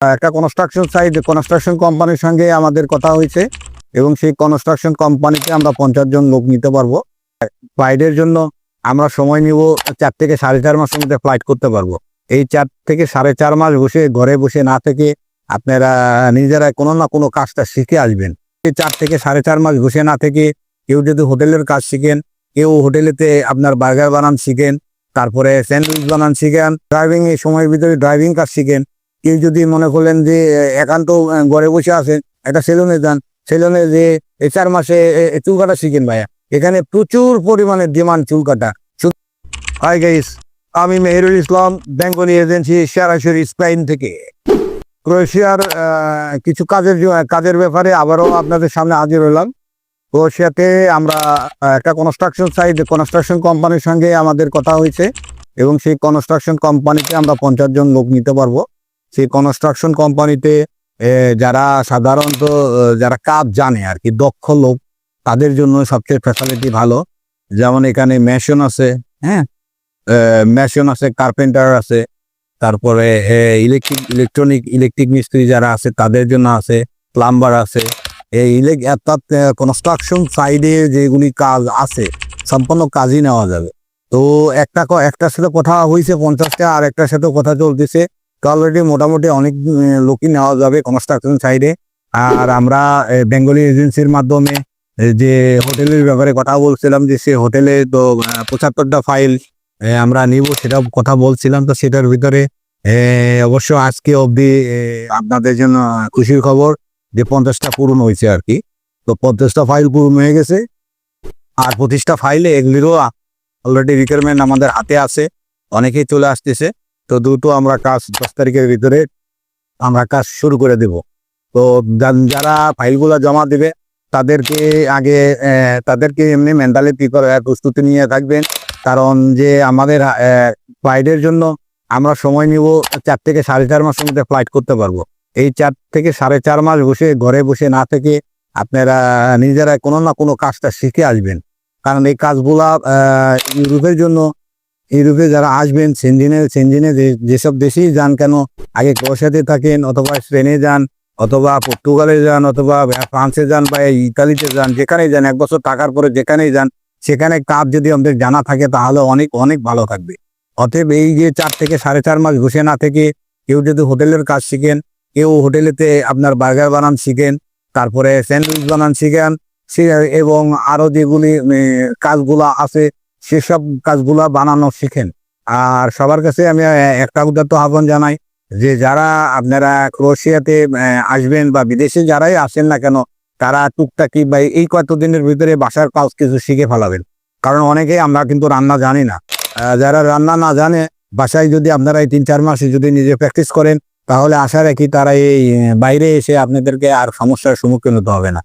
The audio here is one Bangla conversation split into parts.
একটা কনস্ট্রাকশন সাইট কনস্ট্রাকশন কোম্পানির সঙ্গে আমাদের কথা হয়েছে এবং সেই কনস্ট্রাকশন কোম্পানিতে আমরা পঞ্চাশ জন লোক নিতে পারব। ফ্লাইটের জন্য আমরা সময় নিব চার থেকে সাড়ে চার মাসের মধ্যে ফ্লাইট করতে পারব। এই চার থেকে সাড়ে চার মাস বসে, ঘরে বসে না থেকে আপনারা নিজেরা কোনো না কোনো কাজটা শিখে আসবেন। এই চার থেকে সাড়ে চার মাস বসে না থেকে কেউ যদি হোটেলের কাজ শিখেন, কেউ হোটেলেতে আপনার বার্গার বানান শিখেন, তারপরে স্যান্ডউইচ বানান শিখেন ড্রাইভিং এই সময়ের ভিতরে ড্রাইভিং কাজ শিখেন কেউ যদি মনে করলেন যে, একান্ত ঘরে বসে আছেন, একটা সেলুনে যান, সেলুনে যে চার মাসে চুল কাটা শিখেন ভাইয়া। এখানে প্রচুর পরিমাণে ডিমান্ড চুল কাটা। হাই গাইস আমি মেহেরুল ইসলাম, বেঙ্গলি এজেন্সি সরাসরি স্পেন থেকে। ক্রোয়েশিয়ার কিছু কাজের কাজের ব্যাপারে আবারও আপনাদের সামনে হাজির হলাম। ক্রোয়েশিয়াতে আমরা একটা কনস্ট্রাকশন সাইট কনস্ট্রাকশন কোম্পানির সঙ্গে আমাদের কথা হয়েছে, এবং সেই কনস্ট্রাকশন কোম্পানিতে আমরা পঞ্চাশ জন লোক নিতে পারব। সেই কনস্ট্রাকশন কোম্পানিতে যারা সাধারণত যারা কাজ জানে আর কি, দক্ষ লোক, তাদের জন্য সবচেয়ে ফ্যাসিলিটি ভালো। যেমন এখানে মেশন আছে হ্যাঁ? মেশন আছে কার্পেন্টার আছে, তারপরে ইলেকট্রিক ইলেকট্রনিক ইলেকট্রিক মিস্ত্রি যারা আছে, তাদের জন্য আছে প্লাম্বার আছে। এই অর্থাৎ কনস্ট্রাকশন সাইডে যেগুলি কাজ আছে, সম্পূর্ণ কাজই নেওয়া যাবে। তো একটা একটার সাথে কথা হয়েছে পঞ্চাশটা আর একটার সাথে কথা চলতেছে। অলরেডি মোটামুটি অনেক লোকই নেওয়া যাবে কনস্ট্রাকশন সাইডে আর আমরা বেঙ্গলি এজেন্সির মাধ্যমে যে হোটেলের ব্যাপারে কথা বলছিলাম, যে সে হোটেলে তো পঁচাত্তরটা ফাইল আমরা নিব সেটা কথা বলছিলাম। তো সেটার ভিতরে অবশ্য আজকে অবধি আপনাদের জন্য খুশির খবর যে পঞ্চাশটা পূরণ হয়েছে আর কি। তো পঞ্চাশটা ফাইল পূরণ হয়ে গেছে। আর পঁচিশটা ফাইলে এগুলিরও অলরেডি রিকোয়ারমেন্ট আমাদের হাতে আছে। অনেকেই চলে আসতেছে। তো দুটো আমরা কাজ দশ তারিখের ভিতরে আমরা কাজ শুরু করে দেব। তো যারা ফাইলগুলো জমা দিবে, তাদেরকে আগে তাদেরকে এমনি মেন্টালি প্রিপার প্রস্তুতি নিয়ে থাকবেন। কারণ যে আমাদের ফ্লাইটের জন্য আমরা সময় নিব চার থেকে সাড়ে চার মাসের মধ্যে ফ্লাইট করতে পারব। এই চার থেকে সাড়ে চার মাস বসে, ঘরে বসে না থেকে আপনারা, নিজেরা কোনো না কোনো কাজটা শিখে আসবেন। কারণ এই কাজগুলা ইউরোপের জন্য ইউরোপে যারা আসবেন, সেনজিনে সেনজিনে যেসব দেশেই যান কেন, আগে ক্রোশিয়াতে থাকেন, অথবা স্পেনে যান, অথবা পর্তুগালে যান, অথবা ফ্রান্সে যান বা ইতালিতে যান, যেখানেই যান, এক বছর টাকার পরে যেখানেই যান, সেখানে কাজ যদি আমাদের জানা থাকে, তাহলে অনেক অনেক ভালো থাকবে। অতএব এই যে চার থেকে সাড়ে চার মাস বসে না থেকে, কেউ যদি হোটেলের কাজ শিখেন, কেউ হোটেলেতে আপনার বার্গার বানান শিখেন, তারপরে স্যান্ডউইচ বানান শিখেন এবং আরও যেগুলি কাজগুলো আছে সেসব কাজগুলা বানানো শিখেন। আর সবার কাছে আমি একটা উদ্যত আহ্বান জানাই যে যারা আপনারা ক্রোয়েশিয়াতে আসবেন বা বিদেশে যারাই আসেন না কেন, তারা টুকটাকি বা এই কতদিনের ভিতরে বাসার কাজ কিছু শিখে ফেলাবেন। কারণ অনেকে আমরা কিন্তু রান্না জানি না। যারা রান্না না জানে, বাসায় যদি আপনারা এই তিন চার মাসে যদি নিজে প্র্যাকটিস করেন, তাহলে আশা রাখি তারা এই বাইরে এসে আপনাদেরকে আর সমস্যার সম্মুখীন হতে হবে না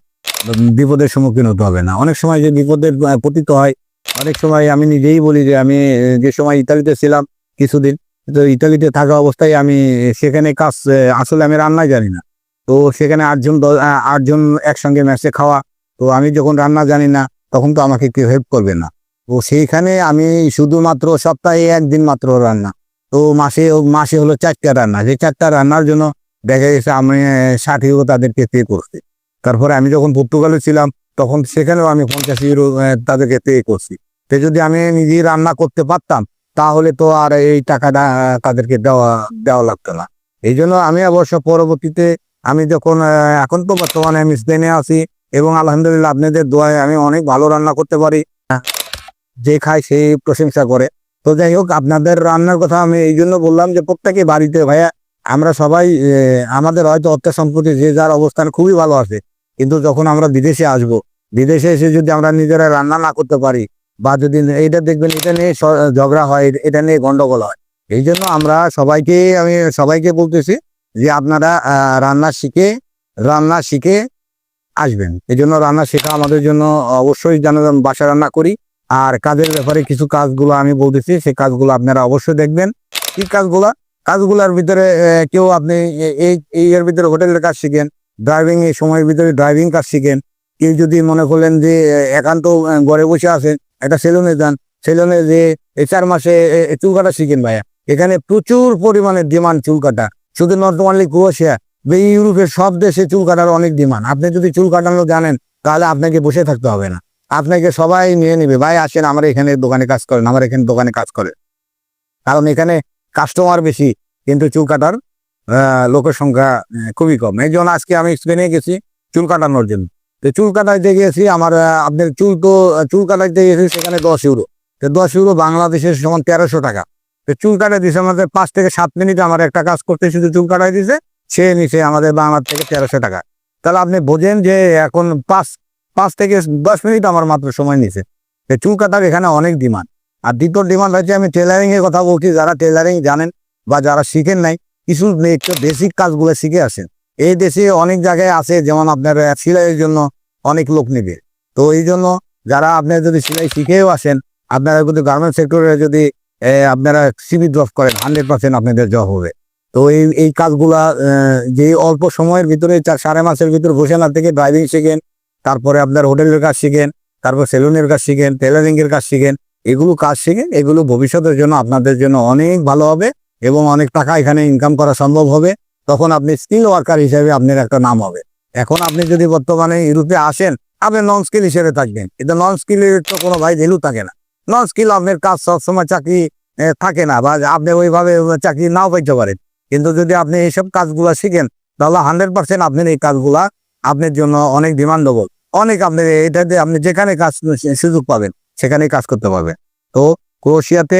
বিপদের সম্মুখীন হতে হবে না। অনেক সময় যে বিপদের পতিত হয় অনেক সময় আমি নিজেই বলি যে আমি, যে সময় ইতালিতে ছিলাম কিছুদিন, তো ইতালিতে থাকা অবস্থায় আমি সেখানে কাজ আসলে আমি রান্নাই জানি না। তো সেখানে আটজন আটজন একসঙ্গে ম্যাচে খাওয়া, তো আমি যখন রান্না জানি না, তখন তো আমাকে কেউ হেল্প করবে না। তো সেইখানে আমি শুধুমাত্র সপ্তাহে একদিন মাত্র রান্না। তো মাসে মাসে হলো চারটা রান্না। সেই চারটা রান্নার জন্য দেখা গেছে আমি ষাট ইউরো তাদেরকে পে করছি। তারপরে আমি যখন পর্তুগালে ছিলাম, তখন সেখানেও আমি পঞ্চাশ ইউরো তাদেরকে পে করছি। তো যদি আমি নিজেই রান্না করতে পারতাম, তাহলে তো আর এই টাকাটা তাদেরকে দেওয়া দেওয়া লাগতো না। এই জন্য আমি অবশ্য পরবর্তীতে আমি যখন এখন তো বর্তমানে আমি স্পেনে আছি এবং আলহামদুলিল্লাহ আপনাদের দোয়ায় আমি অনেক ভালো রান্না করতে পারি। যে খায় সেই প্রশংসা করে। তো যাই হোক, আপনাদের রান্নার কথা আমি এই জন্য বললাম যে প্রত্যেকে বাড়িতে ভাইয়া, আমরা সবাই আমাদের হয়তো অর্থ সম্পত্তি যে যার অবস্থান খুবই ভালো আছে। কিন্তু যখন আমরা বিদেশে আসব, বিদেশে এসে যদি আমরা নিজেরা রান্না না করতে পারি বা যদি এটা দেখবেন, এটা নিয়ে ঝগড়া হয় এটা নিয়ে গন্ডগোল হয়। এই জন্য আমরা সবাইকে, আমি সবাইকে বলতেছি যে আপনারা রান্না শিখে রান্না শিখে আসবেন। এই জন্য রান্না শেখা আমাদের জন্য অবশ্যই যেন বাসা রান্না করি। আর কাজের ব্যাপারে কিছু কাজগুলো আমি বলতেছি সেই কাজগুলো আপনারা অবশ্যই দেখবেন। কি কাজগুলা? কাজগুলোর ভিতরে কেউ আপনি এই এর ভিতরে হোটেলের কাজ শিখেন, ড্রাইভিং এই সময়ের ভিতরে ড্রাইভিং কাজ শিখেন। কেউ যদি মনে করলেন যে একান্ত ঘরে বসে আছেন একটা সেলুনে যান, সেলুনে যে চার মাসে চুল কাটা শিখেন ভাইয়া। এখানে প্রচুর পরিমাণে ডিমান্ড চুল কাটা শুধু নট অনলি ক্রোয়েশিয়া ইউরোপের সব দেশে চুল কাটার অনেক ডিমান্ড আপনি যদি চুল কাটানো জানেন, তাহলে আপনাকে বসে থাকতে হবে না। আপনাকে সবাই নিয়ে নেবে, ভাই, আসেন, আমার এখানে দোকানে কাজ করেন, আমার এখানে দোকানে কাজ করে। কারণ এখানে কাস্টমার বেশি, কিন্তু চুল কাটার লোকের সংখ্যা খুবই কম। এই আজকে আমি স্পেনে গেছি চুল কাটানোর জন্য। চুল কাটাইতে গেছি আমার আপনার চুল তো, চুল কাটাইতে গেছি সেখানে দশ ইউরো। তো দশ ইউরো বাংলাদেশের সমান তেরোশো টাকা। তো চুল কাটাই দিছে আমাদের পাঁচ থেকে সাত মিনিট আমার একটা কাজ করতে শুধু চুল কাটাই দিছে, সে নিছে আমাদের বাংলার থেকে তেরোশো টাকা। তাহলে আপনি বোঝেন যে এখন পাঁচ পাঁচ থেকে দশ মিনিট আমার মাত্র সময় নিছে। চুল কাটার এখানে অনেক ডিমান্ড। আর দ্বিতীয় ডিমান্ড হচ্ছে, আমি টেলারিং এর কথা বলছি, যারা টেলারিং জানেন বা যারা শিখেন নাই, কিছু একটু বেসিক কাজগুলো শিখে আসেন। এই দেশে অনেক জায়গায় আছে, যেমন আপনার সিলাইয়ের জন্য অনেক লোক নেবে। তো এই জন্য যারা আপনার যদি সেলাই শিখেও আসেন, আপনারা কিন্তু গার্মেন্ট সেক্টরে যদি আপনারা সিবি ড্রপ করেন হান্ড্রেড পার্সেন্ট আপনাদের জব হবে। তো এই এই কাজগুলা যে অল্প সময়ের ভিতরে চার, সাড়ে মাসের ভিতরে না থেকে ড্রাইভিং শিখেন, তারপরে আপনার হোটেলের কাজ শিখেন, তারপর সেলুনের কাজ শিখেন টেলারিং এর কাজ শিখেন, এগুলো কাজ শিখেন, এগুলো ভবিষ্যতের জন্য আপনাদের জন্য অনেক ভালো হবে এবং অনেক টাকা এখানে ইনকাম করা সম্ভব হবে। তখন আপনি স্কিল ওয়ার্কার হিসেবে আপনার একটা নাম হবে। এখন আপনি যদি বর্তমানে ইউরোপে আসেন, আপনি নন স্কিল হিসেবে থাকবেন। কিন্তু নন স্কিলের তো কোনো ভাই ভ্যালু থাকে না। নন স্কিল আপনার কাজ সবসময় চাকরি থাকে না বা আপনি ওইভাবে চাকরি নাও পাইতে পারেন। কিন্তু যদি আপনি এইসব কাজগুলো শিখেন, তাহলে হান্ড্রেড পার্সেন্ট আপনার এই কাজগুলা আপনার জন্য অনেক ডিমান্ডেবল অনেক আপনি এটাতে আপনি যেখানে কাজ সুযোগ পাবেন, সেখানেই কাজ করতে পারবেন। তো ক্রোশিয়াতে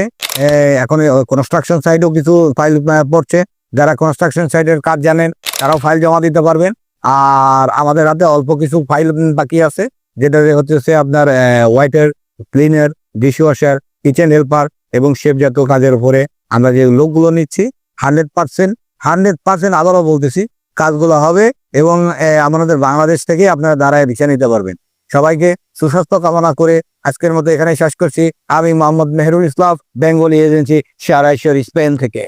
এখন কনস্ট্রাকশন সাইডেও কিছু ফাইল পড়ছে। যারা কনস্ট্রাকশন সাইডের কাজ জানেন, তারাও ফাইল জমা দিতে পারবেন। আর আমাদের হাতে অল্প কিছু ফাইল বাকি আছে, যেটা হচ্ছে আপনার হোয়াইটের ক্লিনার ডিশওয়াশার কিচেন হেল্পার এবং শেফ জাতীয় কাজের উপরে আমরা যে লোকগুলো নিচ্ছি হান্ড্রেড পার্সেন্ট হান্ড্রেড পার্সেন্ট আবারও বলতেছি, কাজগুলো হবে এবং আমাদের বাংলাদেশ থেকে আপনারা দাঁড়ায় বিছা নিতে পারবেন। সবাইকে সুস্বাস্থ্য কামনা করে আজকের মতো এখানে শেষ করছি। আমি মোহাম্মদ মেহরুল ইসলাম বেঙ্গলি এজেন্সি সারাইশ্বর স্পেন থেকে।